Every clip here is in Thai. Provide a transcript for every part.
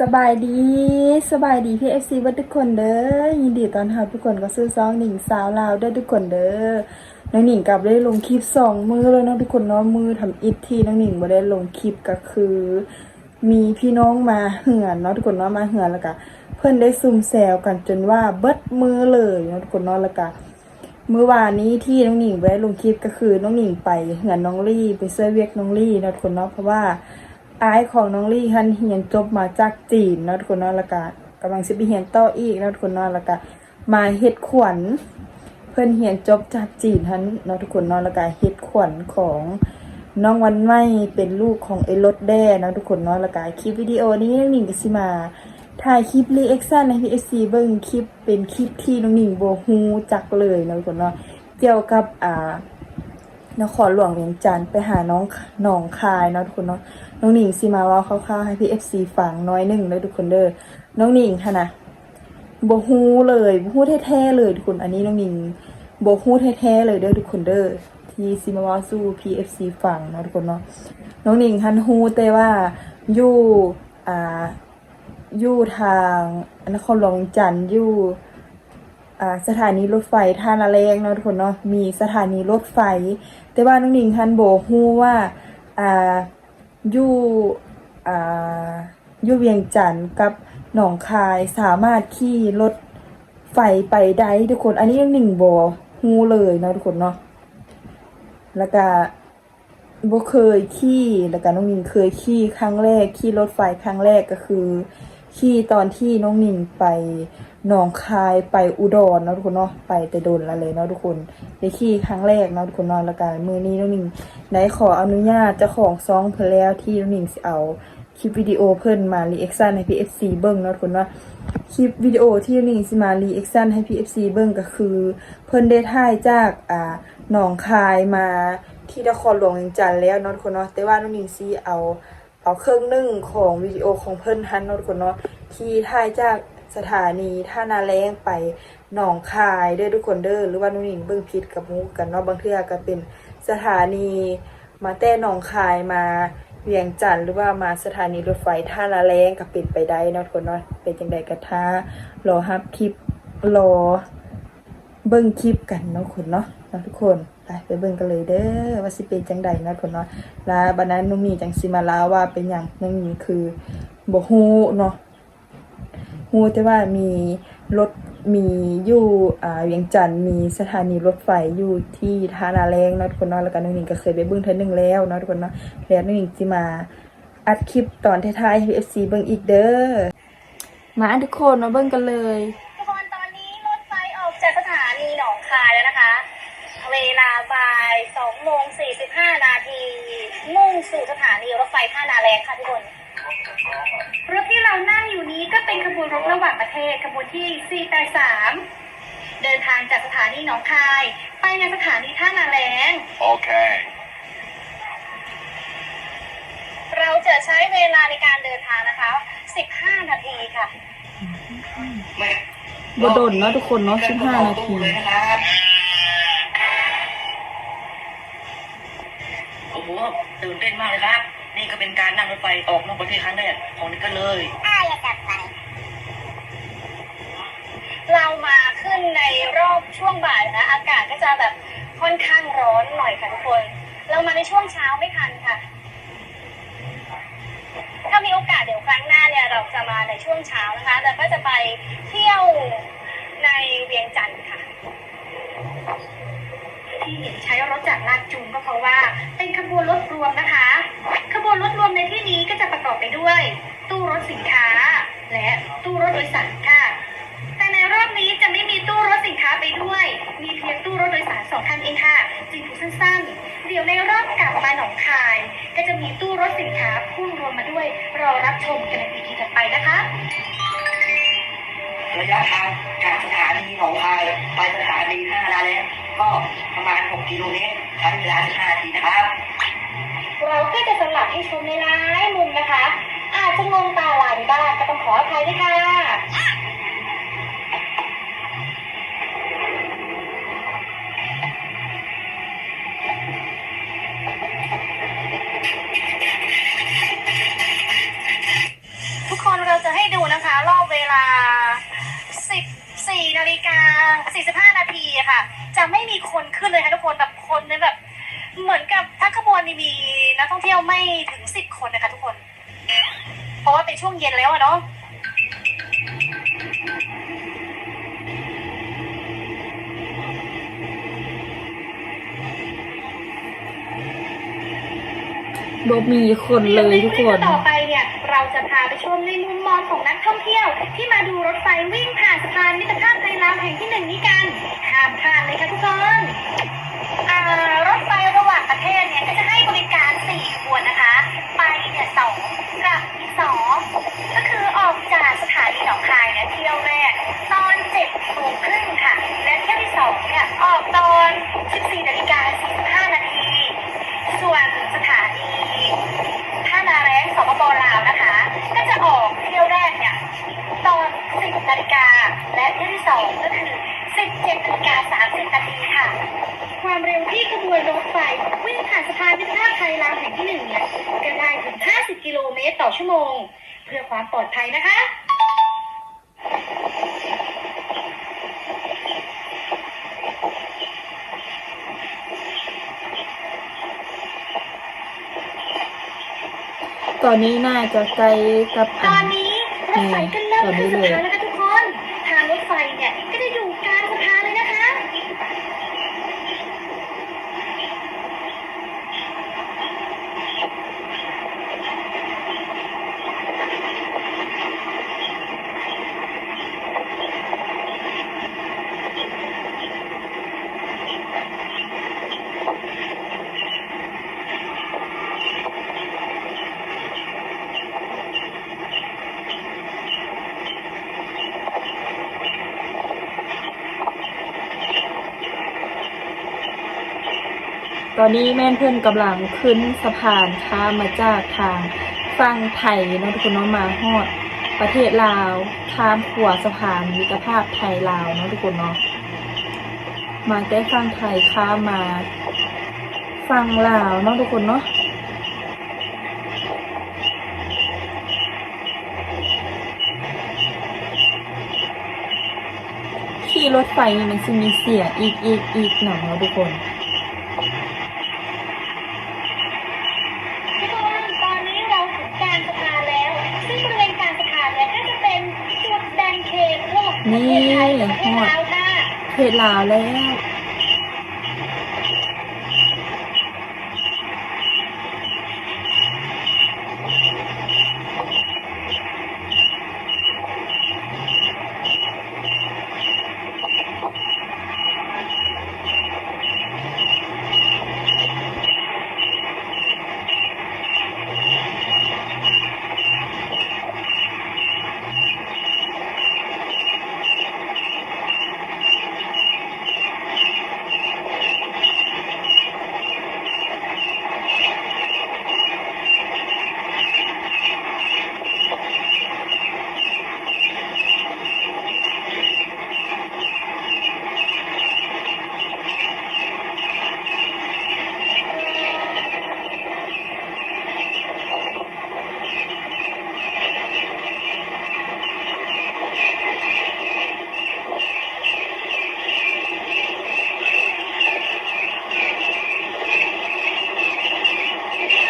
สบายดีสบายดีพี่เอฟซีว่าทุกคนเด้อยินดีตอนรับทุกคนก็ซื้อซองหนิงสาวลาวเด้ทุกคนเด้อน้องหนิงกลับได้ลงคลิปสองมือเลยเนาะทุกคนเนาะมือทำอิฐที่น้องหนิงบ่ได้ลงคลิปก็คือ มีพี่น้องมาเหือนเนาะทุกคนเนาะมาเหือนแล้วก็เพื่อนได้ซุ่มแซวกันจนว่าเบิดมือเลยเนาะทุกคนเนาะแล้วก็เมื่อวานนี้ที่น้องหนิงไปลงคลิปก็คือน้องหนิงไปเหือนน้องลี่ไปเสื้อเวียกน้องลี่นะทุกคนเนาะเพราะว่า อายของน้องลี่คันเฮียนจบมาจากจีนเนาะทุกคนเนาะล้วก็กำลังสิไปเฮียนต่ออีกเนาะทุกคนเนาะล้วก็มาเฮ็ดขวัญเพิ่นเฮียนจบจากจีนทันเนาะทุกคนเนาะล้วก็เฮ็ดขวัญของน้องวันใหม่เป็นลูกของไอ้รถแด้นะทุกคนเนาะล้วก็คลิปวิดีโอนี้น้องหนิงก็สิมาถ่ายคลิปรีแอคชั่นให้พี่เอซีเบิ่งคลิปเป็นคลิปที่น้องหนิงโบฮูจักเลยนะทุกคนเนาะเกี่ยวกับอ่านครหลวงเวียงจันทร์ไปหาน้องหนองคายเนาะทุกคนเนาะ น้องหนิงสิมาเว่าคร่าวๆให้พี่เอฟซีฟังน้อยหนึ่งเลยทุกคนเด้อน้องหนิงค่ะนะโบฮูเลยโบฮูแท้ๆเลยทุกคนอันนี้น้องหนิงโบฮูแท้ๆเลยเด้อทุกคนเด้อที่ซิมาว่าสู้ PFC ฟังเนาะทุกคนเนาะน้องหนิงฮันฮูแต่ว่าอยู่อ่าอยู่ทางนครหลวงจันทร์อยู่อ่าสถานีรถไฟท่านาแรงเนาะทุกคนเนาะมีสถานีรถไฟ แต่ว่าน้องหนิงทันโบฮู้ว่าอ่า อยู่อ่าอยู่เวียงจันทร์กับหนองคายสามารถขี่รถไฟไปได้ทุกคน อันนี้ยังหนึ่งโบฮู้เลยเนาะทุกคนเนาะแล้วก็บ่เคยขี่แล้วก็น้องนินเคยขี่ครั้งแรกขี่รถไฟครั้งแรกก็คือ ขี่ตอนที่น้องนิงไปหนองคายไปอุดรเนาะทุกคนเนาะไปแต่โดนล้วเลยเนาะทุกคนได้ขี่ครั้งแรกเนาะทุกคนเนาะแล้วก็มื้อนี้น้องนิงได้ขออนุญาตเจ้าของซองเพิ่นแล้วที่น้องนิงสิเอาคลิปวิดีโอเพิ่นมารีแอคชั่นให้ PFC เบิ่งเนาะทุกคนเนาะคลิปวิดีโอที่น้องหนิงสิมารีแอคชั่นให้ PFC เบิ่งก็คือ เพิ่นได้ถ่ายจากอ่าหนองคายมาที่นครหลวงเวียงจันทน์แล้วเนาะทุกคนเนาะแต่ว่าน้องหนิงสิเอา เอาเครื่องนึ่งของวิดีโอของเพิ่นหันนทุกคนเนาะที่ถ่ายจากสถานีท่านาแรงไปหนองคายเด้อทุกคนเด้อหรือว่าน้องหนิงเบิ่งผิดกับมูกันเนาะบางเทื่อก็เป็นสถานีมาแต่หนองคายมาเวียงจันทน์หรือว่ามาสถานีรถไฟท่านาแรงก็เป็นไปได้เนาะทุกคนเนาะเป็นจังใดก็ท้ารอฮับคลิปรอเบิ่งคลิปกันเนาะคนเนาะเนาะทุกคน ไปไปเบิ่งกันเลยเด้อว่าสิเป็นจังใดนะคนเนาะแลาบัดนั้นนุ่มีจังสิมาลาว่าเป็นหยังนั่นนี่คือบ่ฮู้เนาะฮู้แต่ว่ามีรถมีอยู่อ่าเวียงจันทน์มีสถานีรถไฟอยู่ที่ท่านาแรงเนาะทุกคนเนาะแล้วก็น้องหนิงก็เคยไปเบิ่งเทื่อหนึงแล้วเนาะทุกคนเนาะแล้วน้องหนิงสิมาอัดคลิปตอนท้ายๆให้ FC เบิ่งอีกเด้อมาทุกคนมาเบิ่งกันเลย ลาบ่าย2โมง45 นาที มุ่งสู่สถานีรถไฟท่านาแรงค่ะทุกคนรถที่เรานั่งอยู่นี้ก็เป็นขบวนรถระหว่างประเทศขบวนที่ 483 เดินทางจากสถานีหนองคาย ไปยังสถานีท่านาแรง Okay. เราจะใช้เวลาในการเดินทางนะคะ 15 นาทีค่ะบ่ดนเนาะทุกคนเนาะ15นาทีโเป็นกไฟออกนอกประเทศครั้งแรกของนี่ก็เลยอ้าอย่าจับไป เรามาขึ้นในรอบช่วงบ่ายนะ อากาศก็จะแบบค่อนข้างร้อนหน่อยค่ะทุกคน เรามาในช่วงเช้าไม่ทันค่ะ ถ้ามีโอกาสเดี๋ยวครั้งหน้าเนี่ยเราจะมาในช่วงเช้านะคะ แล้วก็จะไปเที่ยวในเวียงจันทร์ค่ะ ที่เห็นใช้รถจากลาดจูงก็เพราะว่าเป็นขบวนรถรวมนะคะ ขบวนรถรวมในที่นี้ก็จะประกอบไปด้วย ตู้รถสินค้า และตู้รถโดยสารค่ะ แต่ในรอบนี้จะไม่มีตู้รถสินค้าไปด้วย มีเพียงตู้รถโดยสารสองคันเองค่ะ จึงถูกสั้นๆ เดี๋ยวในรอบกลับมาหนองคาย ก็จะมีตู้รถ สินค้าพุ่งรวมมาด้วยรอรับชมกันในปีถัดไปนะคะ ระยะทางจากสถานีหนองคายไปสถานีท่านาแลก็ประมาณ 6 กิโลเมตรใช้เวลา15นาทีนะครับ เราก็จะสลับให้ชมในหลายมุมนะคะ อาจจะงงตาลายบ้างก็ต้องขออภัยด้วยค่ะ ลา 14นาฬิกา45 นาทีอะค่ะ จะไม่มีคนขึ้นเลยค่ะทุกคนแบบคนเนี่ยแบบ เหมือนกับทั้งขบวนนี่มีนักท่องเที่ยวไม่ถึง 10 คนนะคะทุกคน เพราะว่าเป็นช่วงเย็นแล้วอะเนาะบ่มีคนเลยทุกคน ต่อไป เราจะพาไปชมในมุมมองของนักท่องเที่ยว ที่มาดูรถไฟวิ่งผ่านสะพานมิตรภาพไทยลาวแห่งที่หนึ่งนี้กันห้ามพลาดเลยค่ะทุกคนรถไฟระหว่างประเทศเนี่ยก็จะให้บริการสี่ขบวนนะคะ ไปเนี่ยสองกลับอีกสองก็คือออกจากสถานีหนองคายเนี่ยเที่ยวแรก ตอนเจ็ดโมงครึ่งค่ะ และเที่ยวที่สองเนี่ยออกตอน14นาฬิกา 17นาฬิกา30นาทีค่ะ ความเร็วที่ขบวนรถไฟวิ่งผ่านสะพานมิตรภาพไทยลาวแห่งที่หนึ่งเนี่ยก็ได้ถึง 50 กิโลเมตรต่อชั่วโมง เพื่อความปลอดภัยนะคะตอนนี้น่าจะไกลกับตอัอนนนี้รถไฟก็เริ่มขึ้นสะพานแล้วค่ะทุกคน ทางรถไฟเนี่ยก็จะอยู่กลางสะพานเลยนะคะ ตอนนี้แม่เพื่อนกำลังขึ้นสะพานข้ามมาจากทางฝั่งไทยเนาะทุกคนเนาะมาฮอดประเทศลาวข้ามขัวสะพานมิตรภาพไทยลาวเนาะทุกคนเนาะมาใกล้ฝั่งไทยข้ามมาฝั่งลาวเนาะทุกคนเนาะขี่รถไฟมันจะมีเสียงอีกอีกอีกหนังเนาะทุกคน นี่หมดเทศไทยกับประเทศลาเลาวแล้ว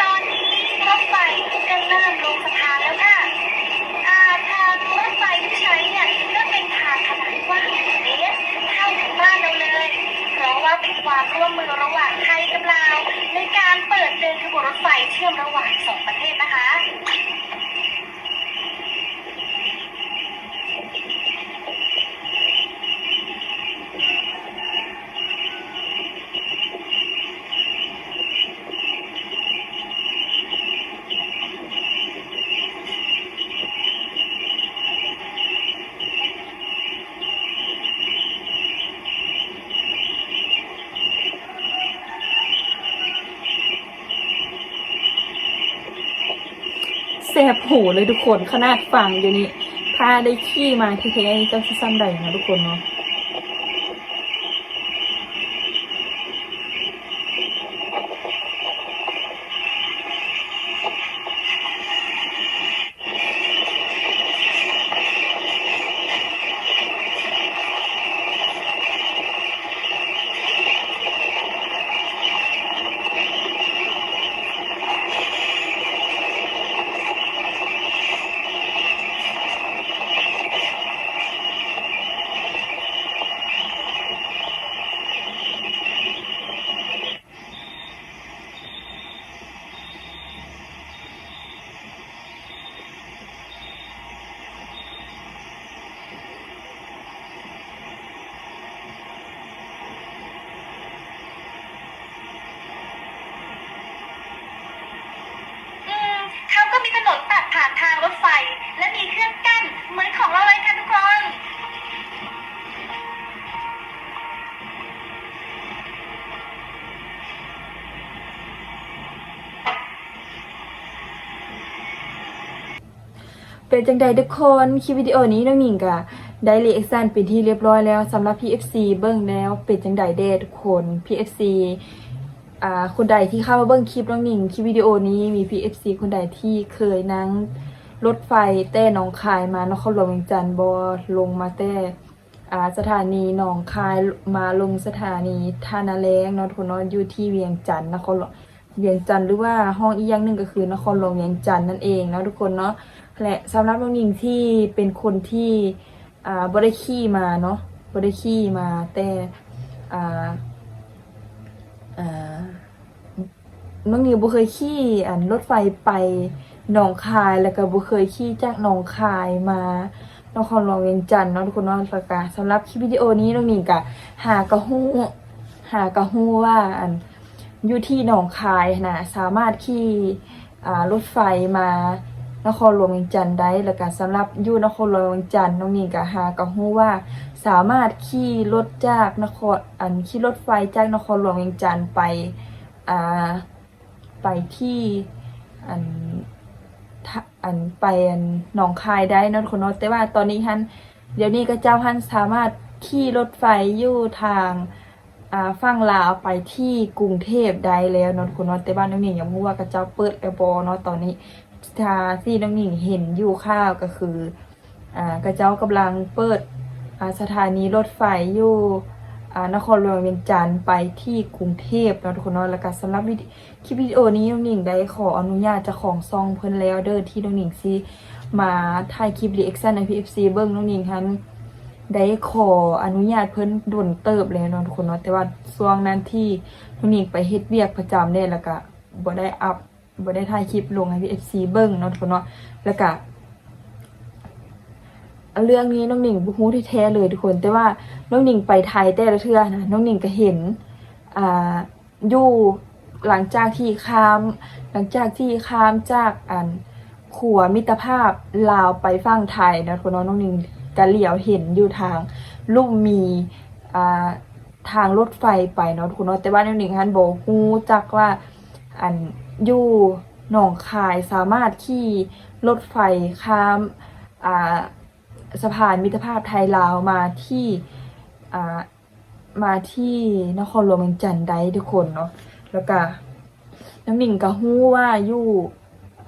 ตอนนี้รถไฟก็เริ่มลงสะพานแล้วค่ะอ่าทางรถไฟที่ใช้เนี่ยก็เป็นทางขนาดกว้างเมตรเท่ากับบ้านเราเลย เพราะว่าเป็น ความร่วมมือระหว่างไทยกับลาวในการเปิดเดินขบวนรถไฟเชื่อมระหว่างสองประเทศนะคะ แส บหูเลยทุกคนขนาดฟังอยู่นี่ถ้าได้ขี้มาเท่ๆจะสั้นใดนะทุกคนเนาะ เป็นจังใดทุกคนคลิปวิดีโอนี้น้องหนิงก็ได้รีแอคชั่นเป็นที่เรียบร้อยแล้วสำหรับ PFC เบิ้งแล้วเป็นจังใดเด้ทุกคน PFC อ่าคนใดที่เข้ามาเบิ้งคลิปน้องหนิงคลิปวิดีโอนี้มี PFC คนใดที่เคยนั่งรถไฟแต้หนองคายมานครหลวงเวียงจันทร์บอลงมาแต้อ่าสถานีหนองคายมาลงสถานีท่านาแรงเนาะทุกคนเนาะอยู่ที่เวียงจันทร์นครหลวงเวียงจันทร์หรือว่าห้องอีกอย่างหนึ่งก็คือนครหลวงเวียงจันทร์นั่นเองเนาะทุกคนเนาะ และสำหรับน้องหญิงที่เป็นคนที่อ่าบริขี่มาเนาะบริขี่มาแต่อ่าอ่าน้องหญิงบ่เคยขี่อันรถไฟไปหนองคายแล้วก็บ่เคยขี่จากหนองคายมานครหลวงเวียงจันทน์เนาะทุกคนเนาะประกาศสำหรับคลิปวิดีโอนี้น้องหญิงก็หากระหู้หากระหู้ว่าอันอยู่ที่หนองคายนะสามารถขี่อ่ารถไฟมา นครหลวงเวียงจันทร์ได้แล้วก็สำหรับอยู่นครหลวงเวียงจันทร์น้องนี่ก็หาก็ฮู้ว่า สามารถขี่รถจากนครอันขี่รถไฟจากนครหลวงเวียงจันทร์ไปอ่าไปที่อันทะอันไปอันหนองคายได้นคนนาะแต่ว่าตอนนี้ฮันเดี๋ยวนี้ก็เจ้าฮันสามารถขี่รถไฟอยู่ทางอ่าฝั่งลาวไปที่กรุงเทพได้แล้วนาะทุกคนเนแต่ว่าน้องนี่ยังบ่รู้ว่าก็เจ้าเปิดแล้วบ่เนาะตอนนี้ ทาที่น้องหญิงเห็นอยู่ข้าวก็คืออ่ากระเจ้ากำลังเปิดอ่าสถานีรถไฟอยู่อ่านครหลวงเวียงจันทร์ไปที่กรุงเทพเนาะทุกคนเนาะแล้วก็สำหรับวิดีคลิปวิดีโอนี้น้องหญิงได้ขออนุญาตเจะของซองเพิ่นแล้วเด้อที่น้องหญิงสิมาถ่ายคลิปรีแอคชั่นใน PFC เบิ้งน้องหญิงทันได้ขออนุญาตเพิ่นด่วนเติบแล้วเนาะทุกคนเนาะแต่ว่าช่วงนั้นที่น้องหญิงไปเฮ็ดเวียกประจำเนี่ยแล้วก็บ่ได้อัพ บ่ได้ถ่ายคลิปลงให้พี่ FC เบิ่งเนาะทุกคนเนาะแล้วก็เรื่องนี้น้องหนิงบ่ฮู้ที่แท้เลยทุกคน แต่ว่าน้องหนิงไปไทยแต่ละเทื่อนะน้องหนิงก็เห็นอ่าอยู่หลังจากที่ข้าม หลังจากที่ข้ามจากอันขัวมิตรภาพลาวไปฝั่งไทยนะทุกคนเนาะน้องหนิงก็เหลียวเห็นอยู่ทางลูกมีอ่าทางรถไฟไปเนาะทุกคนเนาะแต่ว่าน้องหนิงฮันบ่ฮู้จักว่าอัน อยู่หนองคายสามารถขี่รถไฟข้ามอ่าสะพานมิตรภาพไทยลาวมาที่อ่ามาที่นครหลวงเวียงจันท์ได้ทุกคนเนาะแล้วก็น้ำหนิงก็ฮู้ว่าอยู่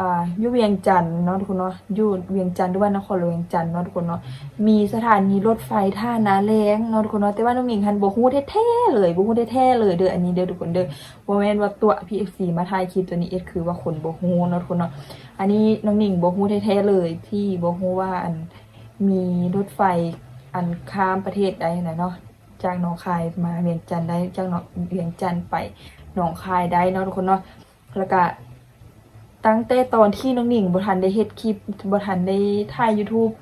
อ่าอยู่เวียงจันทน์เนาะทุกคนเนาะยูเวียงจันทน์หรือว่านครหลวงเวียงจันทน์เนาะทุกคนเนาะมีสถานีรถไฟท่านาแรงเนาะทุกคนเนาะแต่ว่าน้องหนิงหันบ่ฮู้แท้ๆเลยบ่ฮู้แท้ๆเลยเด้ออันนี้เด้อทุกคนเด้อบ่าแม่นว่าตัว PFC มาถ่ายคลิปตัวนี้เอ็ดคือว่าคนโบฮู้เนาะทุกคนเนาะอันนี้น้องหนิงบ่ฮู้แท้ๆเลยที่บ่ฮู้ว่าอันมีรถไฟอันข้ามประเทศใดนะเนาะจากหนองคายมาเวียงจันทน์ได้จากหนองเวียงจันทน์ไปหนองคายได้เนาะทุกคนเนาะแล้วก็ ตั้งแต่ตอนที่น้องหนิงบทันได้เฮ็ดคลิปบทันได้ถ่าย YouTube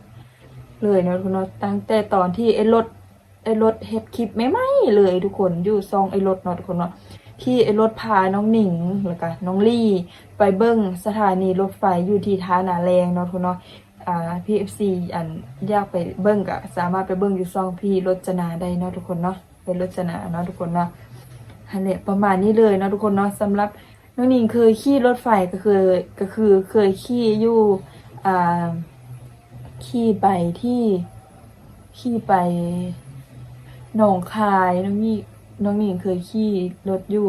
เลยเนาะทุกคนเนาะตั้งแต่ตอนที่ไอ้รถไอ้รถเฮ็ดคลิปใหม่เลยทุกคนอยู่ซองไอ้รถเนาะทุกคนเนาะที่ไอ้รถพาน้องหนิงแล้วก็น้องลี่ ไปเบิ้งสถานีรถไฟอยู่ที่ท่านาแรงเนาะทุกคนเนาะอ่า PFC อันอยากไปเบิ้งก็สามารถไปเบิ้งอยู่ซองพี่รถจนาได้เนาะทุกคนเนาะเป็นรจนาเนาะทุกคนเนาะอันเนี้ยประมาณนี้เลยเนาะทุกคนเนาะสำหรับ น้องหนิงเคยขี่รถไฟก็คือก็คือเคยขี่อยู่อ่าขี่ไปที่ขี่ไปหนองคายน้องนี่น้องนี่เคยขี่รถอยู่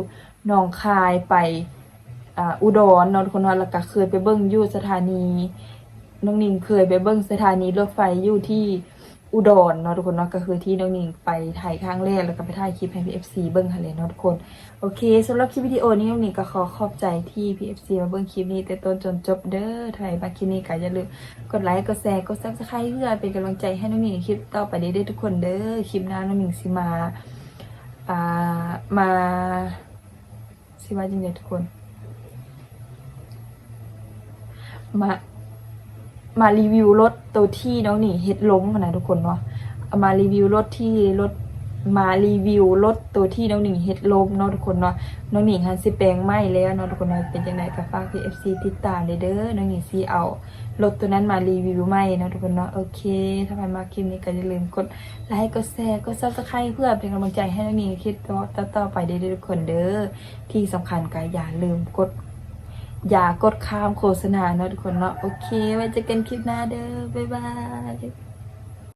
หนองคายไปอ่าอุดรเนทคนเนาะแล้วก็เคยไปเบิ้งอยู่สถานี น้องนิงเคยไปเบิ้งสถานีรถไฟอยู่ที่ อุดรเนาะทุกคนเนาะก็คือที่น้องนิงไปถ่ายครั้งแรกแล้วก็ไปถ่ายคลิปให้ PFC เบิ้งค่ะเลยเนาะทุกคนโอเคสำหรับคลิปวิดีโอนี้น้องนิงก็ขอขอบใจที่ PFC มาเบิ้งคลิปนี้แต่ต้นจนจบเด้อถ่ายบัคคลิปนี้ก็อย่าลืมกดไลค์กดแชร์กดซับสไครต์เพื่อเป็นกำลังใจให้น้องหนิงคลิปต่อไปได้ด้วยทุกคนเด้อคลิปหน้าน้องหนิงสิมาอ่ามาสิว่าจริงๆทุกคนมา มารีวิวรถตัวที่น้องหนิงเฮ็ดล้มนะทุกคนเนาะมารีวิวรถที่รถมารีวิวรถตัวที่น้องหนิงเฮ็ดลมเนาะทุกคนเนาะน้องหนิงหันสิแปลงไหมแล้วเนาะทุกคนเนาะเป็นจังไดก็ฝาก KFC ติดตามเลยเด้อน้องหนิงสิเอารถตัวนั้นมารีวิวไหมเนาะทุกคนเนาะโอเค ถ้าใครมาคลิปนี้ก็อย่าลืมกดไลค์กดแชร์กด Subscribe เพื่อเป็นกำลังใจให้น้องหนิงคิดต่อต่อไปเด้อทุกคนเด้อที่สำคัญก็อย่าลืมกด อย่ากดข้ามโฆษณาเนาะทุกคนเนาะโอเค ไว้เจอกันคลิปหน้าเด้อบ๊ายบาย